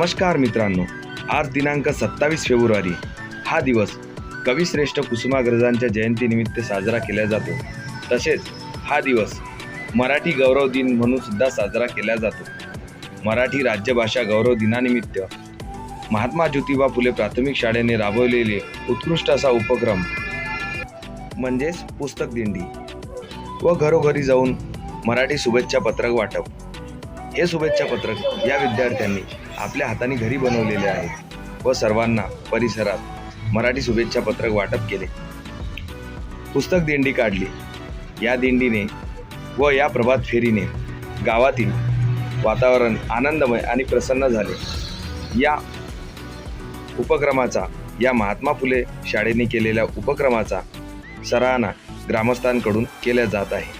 नमस्कार मित्रांनो. आज दिनांक सत्तावीस फेब्रुवारी. हा दिवस कविश्रेष्ठ कुसुमाग्रजांच्या जयंतीनिमित्त साजरा केला जातो. तसेच हा दिवस मराठी गौरव दिन म्हणून सुद्धा साजरा केला जातो. मराठी राज्यभाषा गौरव दिनानिमित्त महात्मा ज्योतिबा फुले प्राथमिक शाळेने राबवलेले उत्कृष्ट असा उपक्रम म्हणजेच पुस्तक दिंडी व घरोघरी जाऊन मराठी शुभेच्छा पत्रक वाटप. हे शुभेच्छा पत्रक या विद्यार्थ्यांनी आपल्या हाताने घरी बनवलेले आहेत व सर्वांना परिसरात मराठी शुभेच्छा पत्रक वाटप केले. पुस्तक दिंडी काढली. या दिंडीने व या प्रभात फेरीने गावातील वातावरण आनंदमय आणि प्रसन्न झाले. या उपक्रमाचा या महात्मा फुले शाळेने केलेल्या उपक्रमाचा सराहना ग्रामस्थांकडून केल्या जात आहे.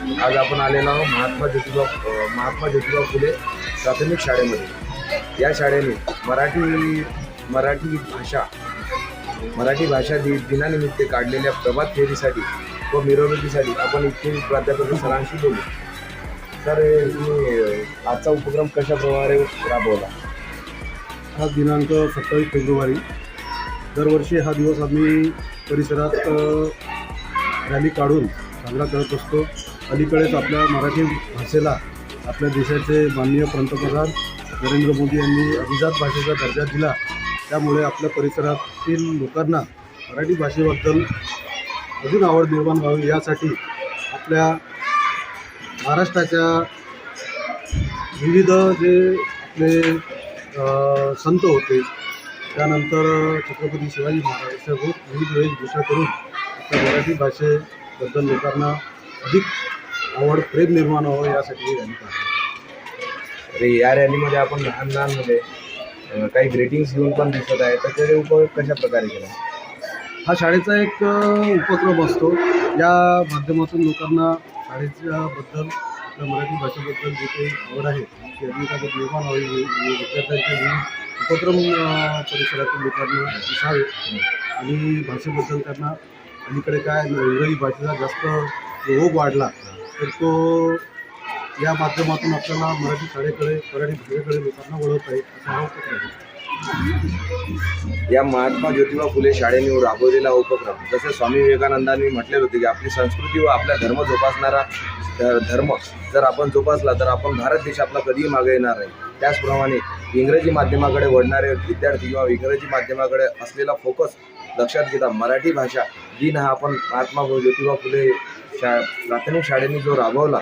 आज आपण आलेलो आहोत महात्मा ज्योतिबा महात्मा ज्योतिबा फुले प्राथमिक शाळेमध्ये. या शाळेने मराठी मराठी भाषा मराठी भाषा दि दिनानिमित्त काढलेल्या प्रभात फेरीसाठी व मिरवणुकीसाठी आपण इथे प्राध्यापक सरांशी बोलू. सर तुम्ही आजचा उपक्रम कशाप्रकारे राबवला? हा दिनांक सत्तावीस फेब्रुवारी. दरवर्षी हा दिवस आम्ही परिसरात रॅली काढून साजरा करत असतो. अलीकडेच आपल्या मराठी भाषेला आपल्या देशाचे माननीय पंतप्रधान नरेंद्र मोदी यांनी अभिजात भाषेचा दर्जा दिला. त्यामुळे आपल्या परिसरातील लोकांना मराठी भाषेबद्दल अजून आवड निर्माण व्हावी यासाठी आपल्या महाराष्ट्राच्या विविध जे आपले संत होते त्यानंतर छत्रपती शिवाजी महाराज सर्व विविध वेशभूषा करून आपल्या मराठी भाषेबद्दल लोकांना अधिक आवड प्रेम निर्माण व्हावं यासाठी ही रॅली काढली. अरे या रॅलीमध्ये आपण लहान लहान मुले अ, काही ग्रेटिंग्स घेऊन पण दिसत आहे. तर त्याचे उपयोग कशा प्रकारे केला? हा शाळेचा एक अ, उपक्रम असतो. या माध्यमातून लोकांना शाळेच्या बद्दल आपल्या मराठी भाषेबद्दल जे काही आवड आहे ती अधिकाधिक निर्माण व्हावी वि- वि- विद्यार्थ्यांचे विविध उपक्रम अ, परिसरातील लोकांना दिसावे. आणि भाषेबद्दल त्यांना अलीकडे काय इंग्रजी भाषेचा जास्त ओघ वाढला तर तो या माध्यमातून आपल्याला मराठी शाळेकडे मराठी भाषेकडे लोकांना वळवता येईल असा हा उपक्रम आहे या महात्मा ज्योतिबा फुले शाळेने राबवलेला उपक्रम जसे स्वामी विवेकानंदांनी म्हटलेले होते की आपली संस्कृती व आपला धर्म जोपासणारा ध- धर्म जर आपण जोपासला तर आपण भारत देश आपला कधीही मागे येणार नाही. त्याचप्रमाणे इंग्रजी माध्यमाकडे वळणारे विद्यार्थी किंवा इंग्रजी माध्यमाकडे असलेला फोकस लक्षात घेता मराठी भाषा दिन हा आपण महात्मा ज्योतिबा फुले शा प्राथमिक शाळेने जो राबवला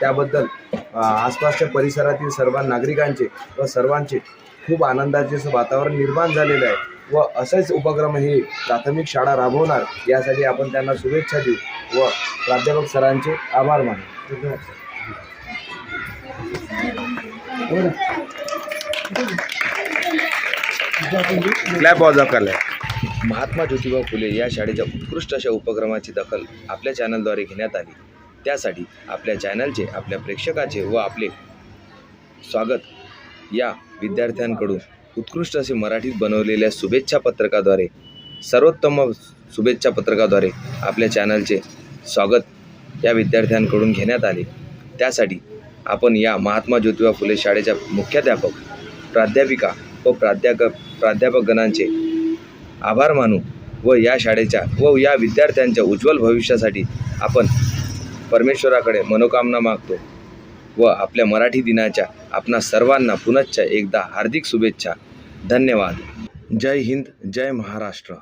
त्याबद्दल आसपासच्या परिसरातील सर्व नागरिकांचे व सर्वांचे खूप आनंदाचे असं वातावरण निर्माण झालेलं आहे. व असेच उपक्रम हे प्राथमिक शाळा राबवणार यासाठी आपण त्यांना शुभेच्छा देऊ. व प्राध्यापक सरांचे आभार मानू. क्लॅप वाजा करलाय महात्मा ज्योतिबा फुले या शाळेच्या उत्कृष्ट अशा उपक्रमाची दखल आपल्या चॅनलद्वारे घेण्यात आली. त्यासाठी आपल्या चॅनलचे आपल्या प्रेक्षकाचे व आपले स्वागत या विद्यार्थ्यांकडून उत्कृष्ट असे मराठीत बनवलेल्या शुभेच्छा पत्रकाद्वारे सर्वोत्तम शुभेच्छा पत्रकाद्वारे आपल्या चॅनलचे स्वागत या विद्यार्थ्यांकडून घेण्यात आले. त्यासाठी आपण या महात्मा ज्योतिबा फुले शाळेच्या मुख्याध्यापक प्राध्यापिका व प्राध्यापक प्राध्यापकगणांचे आभार मानू व या शाळेच्या व या विद्यार्थ्यांच्या उज्ज्वल भविष्यासाठी आपण परमेश्वराकडे मनोकामना मागतो व आपल्या मराठी दिनाच्या आपणा सर्वांना पुनश्च एकदा हार्दिक शुभेच्छा. धन्यवाद. जय हिंद जय महाराष्ट्र.